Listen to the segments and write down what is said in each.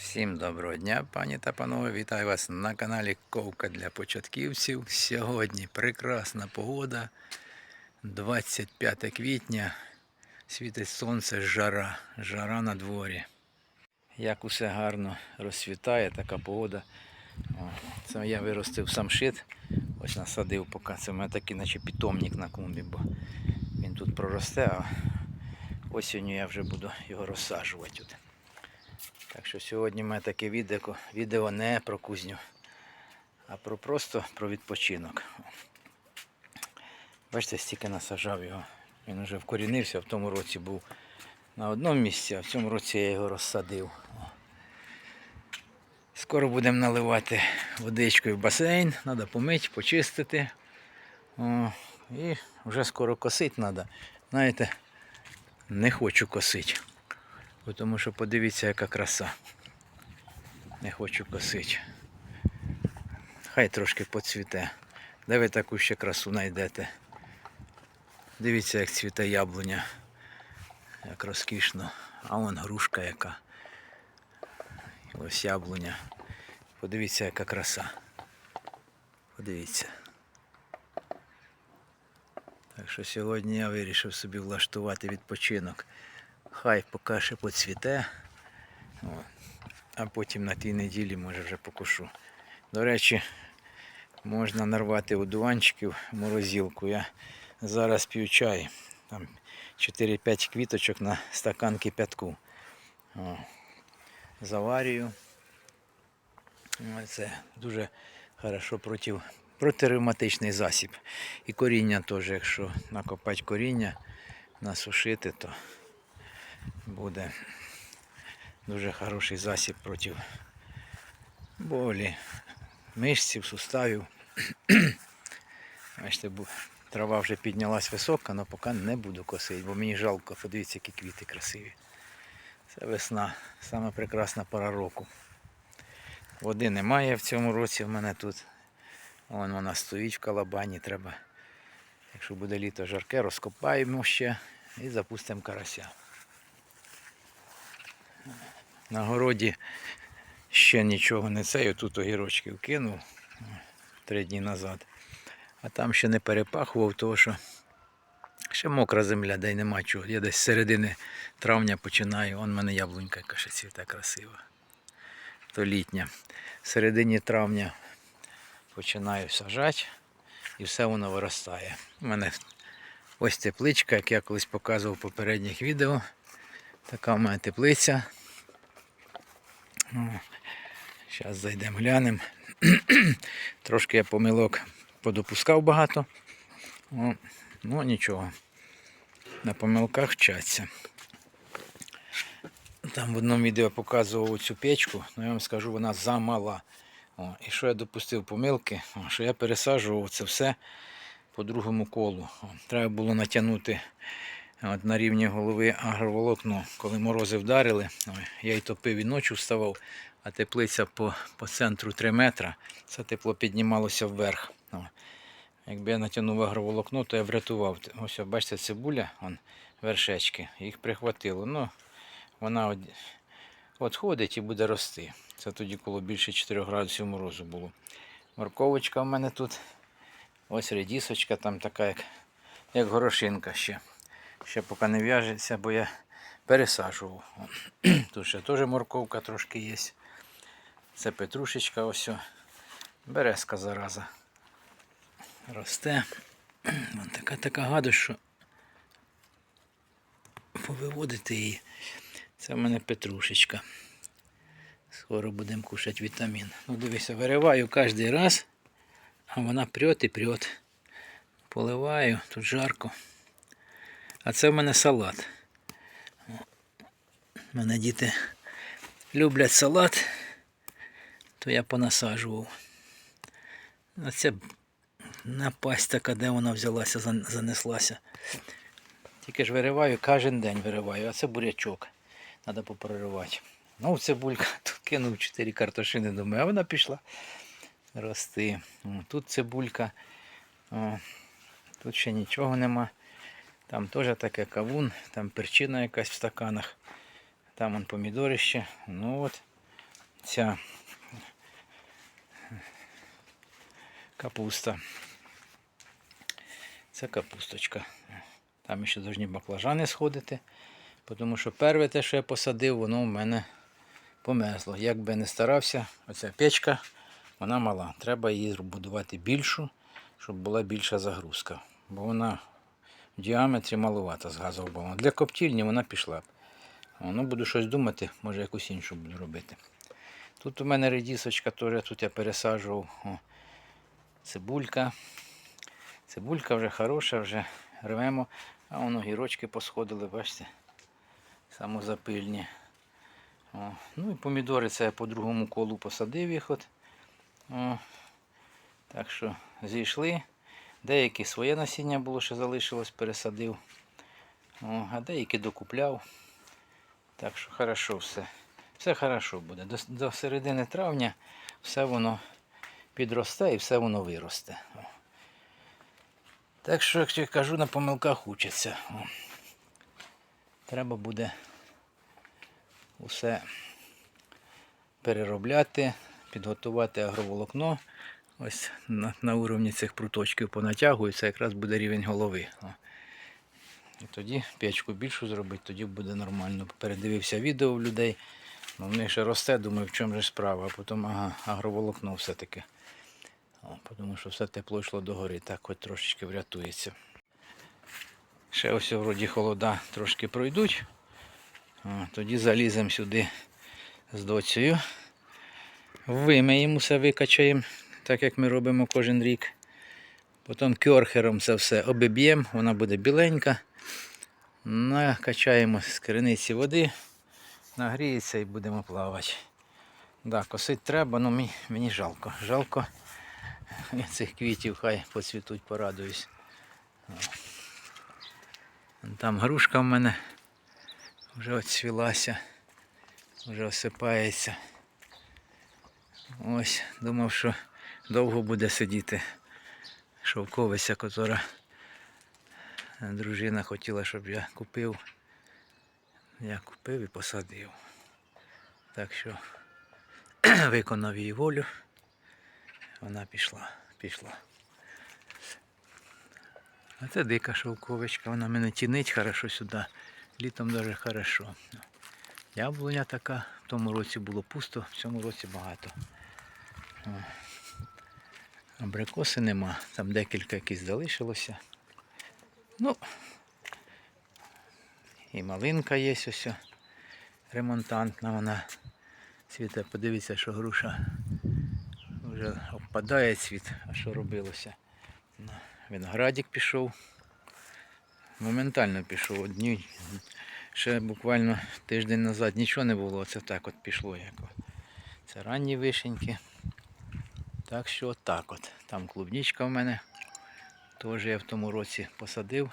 Всім доброго дня, пані та панове. Вітаю вас на каналі Ковка для початківців. Сьогодні прекрасна погода. 25 квітня. Світить сонце, жара, жара на дворі. Як усе гарно розцвітає, така погода. Це я виростив самшит. Ось насадив поки. Це в мене такий, наче питомник на клумбі, бо він тут проросте, а осінню я вже буду його розсаджувати. Так що сьогодні мене таке відео, відео не про кузню, а про просто про відпочинок. Бачите, стільки насажав його. Він вже вкорінився, в тому році був на одному місці, а в цьому році я його розсадив. Скоро будемо наливати водичкою в басейн, треба помити, почистити. О, і вже скоро косити треба. Знаєте, не хочу косити. Тому що подивіться, яка краса. Не хочу косити. Хай трошки поцвіте. Де ви таку ще красу знайдете? Дивіться, як цвіте яблуня. Як розкішно. А вон грушка яка. Ось яблуня. Подивіться, яка краса. Подивіться. Так що сьогодні я вирішив собі влаштувати відпочинок. Хай поки ще поцвіте. А потім на тій неділі може вже покушу. До речі, можна нарвати одуванчиків в морозилку. Я зараз п'ю чай. Там 4-5 квіточок на стакан кипятку. О, заварюю. Це дуже хорошо проти, протиревматичний засіб. І коріння теж, якщо накопати коріння, насушити, то буде дуже хороший засіб проти болі, мишців, суставів. Бачите, трава вже піднялась висока, але поки не буду косити, бо мені жалко, подивіться, які квіти красиві. Це весна, саме прекрасна пора року. Води немає в цьому році в мене тут. Вон вона стоїть в калабані, треба. Якщо буде літо жарке, розкопаємо ще і запустимо карася. На городі ще нічого не цею, тут огірочків кинув о, три дні назад. А там ще не перепахував, тому що ще мокра земля, де й нема чого. Я десь з середини травня починаю. Он в мене яблунька яка ще цвіте красива. То літня. В середині травня починаю сажати і все воно виростає. У мене ось тепличка, як я колись показував в попередніх відео. Така в мене теплиця. Зараз зайдемо глянемо. Трошки я помилок подопускав багато. О, ну нічого. На помилках вчаться. Там в одному відео показував цю печку, але я вам скажу, вона замала. О, і що я допустив помилки, О, що я пересаджував це все по другому колу. О, треба було натягнути от, на рівні голови агроволокно, коли морози вдарили. Я й топив і ночі вставав, а теплиця по, по центру 3 метра. Це тепло піднімалося вверх. Якби я натягнув агроволокно, то я врятував. Ось, бачите, цибуля, он, вершечки, їх прихватило. Ну, вона от і буде рости. Це тоді, коли більше 4 градусів морозу було. Морковочка в мене тут. Ось редісочка там така, як, як горошинка ще. Ще поки не в'яжеться, бо я пересаджував. Тут ще теж морковка трошки є. Це петрушечка ось. Березка зараза. Росте. Така така гадость, що повиводити її. Це в мене петрушечка. Скоро будемо кушати вітамін. Ну дивися, вириваю кожен раз, а вона прет і прет. Поливаю, тут жарко. А це в мене салат. У мене діти люблять салат, то я понасаджував. А це напасть така, де вона взялася, занеслася. Тільки ж вириваю, кожен день вириваю, а це бурячок. Треба попроривати. Ну, цибулька, тут кинув 4 картошини, думаю, а вона пішла рости. Тут цибулька, О, тут ще нічого нема. Там теж таке кавун, там перчина якась в стаканах. Там он помідори ще. Ну от, ця капуста. Це капусточка. Там ще повинні баклажани сходити, тому що перше те, що я посадив, воно в мене померзло. Як би не старався, оця печка, вона мала. Треба її будувати більшу, щоб була більша загрузка. Бо вона в діаметрі малувата з газового балону. Для коптільні вона пішла. Ну, буду щось думати, може якусь іншу буду робити. Тут у мене редісочка теж, тут я пересаджував. Цибулька. Цибулька вже хороша, вже рвемо, а воно гірочки посходили, бачите, самозапильні. О, ну і помідори це я по другому колу посадив їх. От. О, так що зійшли. Деякі своє насіння було, ще залишилось, пересадив. О, а деякі докупляв. Так що хорошо все. Все хорошо буде. До, до середини травня все воно підросте і все воно виросте. О. Так що, як я кажу, на помилках учаться. О. Треба буде усе переробляти, підготувати агроволокно. Ось на, на уровні цих пруточків понатягую, це якраз буде рівень голови. І тоді печку більшу зробити, тоді буде нормально. Передивився відео в людей. Ну, в них ще росте, думаю, в чому же справа, а потім ага, агроволокно все-таки. Тому що все тепло йшло догори, так хоч трошечки врятується. Ще ось вроді холода трошки пройдуть. О, тоді заліземо сюди з доцею. Вимиємо все, викачаємо, так як ми робимо кожен рік. Потім кьорхером це все обіб'ємо, вона буде біленька. Накачаємо з криниці води, нагріється і будемо плавати. Да, косити треба, але мені, мені жалко. Жалко Я цих квітів хай поцвітуть, порадуюсь. Там грушка в мене вже оцвілася, вже осипається. Ось, думав, що довго буде сидіти шовковиця, котра дружина хотіла, щоб я купив. Я купив і посадив. Так що виконав її волю. Вона пішла, пішла. А це дика шовковичка, вона мене тінить хорошо сюди. Літом дуже хорошо. Яблуня така, в тому році було пусто, в цьому році багато. Абрикоси нема, там декілька якісь залишилося. Ну, і малинка є ось. Ремонтантна вона. Цвіте, подивіться, що груша вже обпадає цвіт, а що робилося. Виноградик пішов. Моментально пішов. Одні, ще буквально тиждень назад нічого не було, це так от пішло. Як. Це ранні вишеньки. Так що от так от. Там клубничка в мене. Теж я в тому році посадив.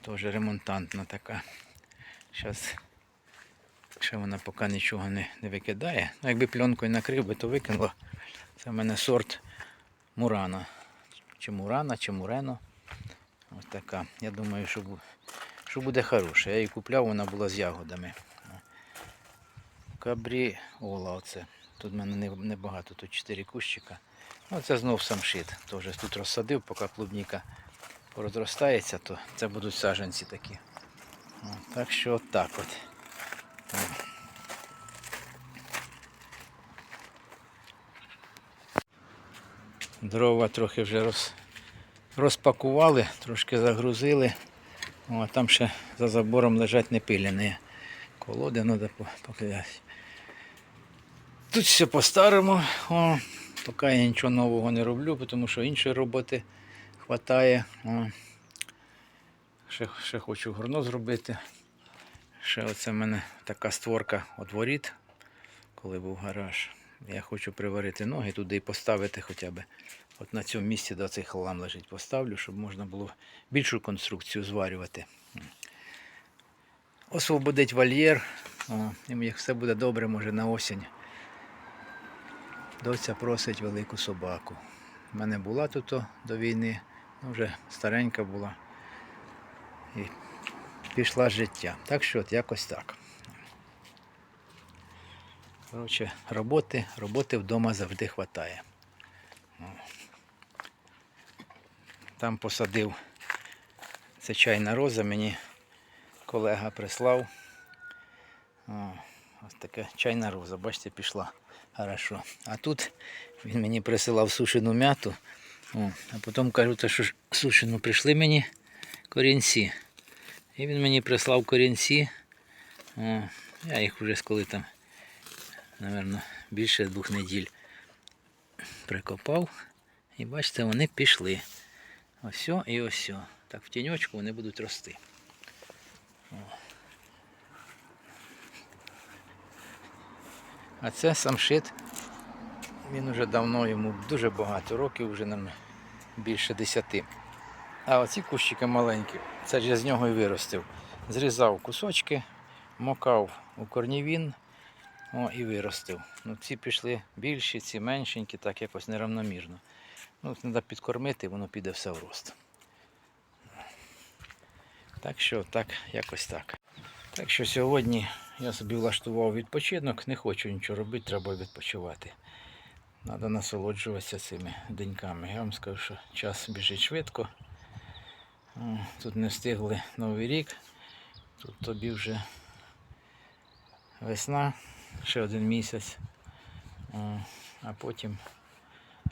Теж ремонтантна така. Зараз ще вона поки нічого не, не викидає. Ну, якби пленкою накрив би, то викинуло. Це в мене сорт Мурана. Чи Мурана, чи Мурено. Ось така. Я думаю, що, що буде хороша. Я її купляв, вона була з ягодами. Кабріола оце. Тут в мене небагато, тут 4 кущика. Ну, це знов самшит. Теж тут розсадив, поки клубніка порозростається, то це будуть саджанці такі. О, так що от так от. Дрова трохи вже роз, розпакували, трошки загрузили. О, а там ще за забором лежать непилені. Колоди треба покидати. Тут все по-старому. О, поки я нічого нового не роблю, тому що іншої роботи вистачає. Ще, ще хочу горно зробити. Ще оце в мене така створка от воріт, коли був гараж. Я хочу приварити ноги туди і поставити хоча б. От на цьому місці, де цей хлам лежить, поставлю, щоб можна було більшу конструкцію зварювати. Освободить вольєр. І як все буде добре, може на осінь. Доця просить велику собаку. У мене була тут до війни, ну, вже старенька була. І пішла з життя. Так що от якось так. Коротше, роботи, роботи вдома завжди вистачає. Там посадив це чайна роза, мені колега прислав. О, ось така чайна роза, бачите, пішла хорошо. А тут він мені присилав сушену м'яту. А потім кажуть, що сушену прийшли мені корінці. І він мені прислав корінці. О, я їх вже коли там, напевно, більше двох неділь прикопав. І бачите, вони пішли. Ось і ось. Так в тіньочку вони будуть рости. О. А це самшит. Він вже давно йому дуже багато років, вже нам більше десяти. А оці кущики маленькі, це ж я з нього і виростив. Зрізав кусочки, мокав у корнівін о, і виростив. Ну, ці пішли більші, ці меншенькі, так якось неравномірно. Ну, треба підкормити, воно піде все в рост. Так що так, якось так. Так що сьогодні я собі влаштував відпочинок, не хочу нічого робити, треба відпочивати. Треба насолоджуватися цими деньками. Я вам скажу, що час біжить швидко. Тут не встигли Новий рік. Тут тобі вже весна, ще один місяць. А потім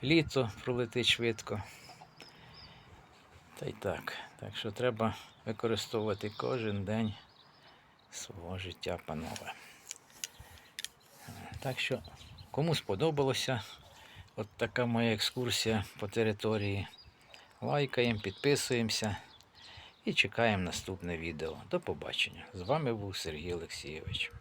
літо пролетить швидко. Та й так. Так що треба використовувати кожен день свого життя, панове. Так що, кому сподобалося от така моя екскурсія по території. Лайкаємо, підписуємося і чекаємо наступне відео. До побачення. З вами був Сергій Олексійович.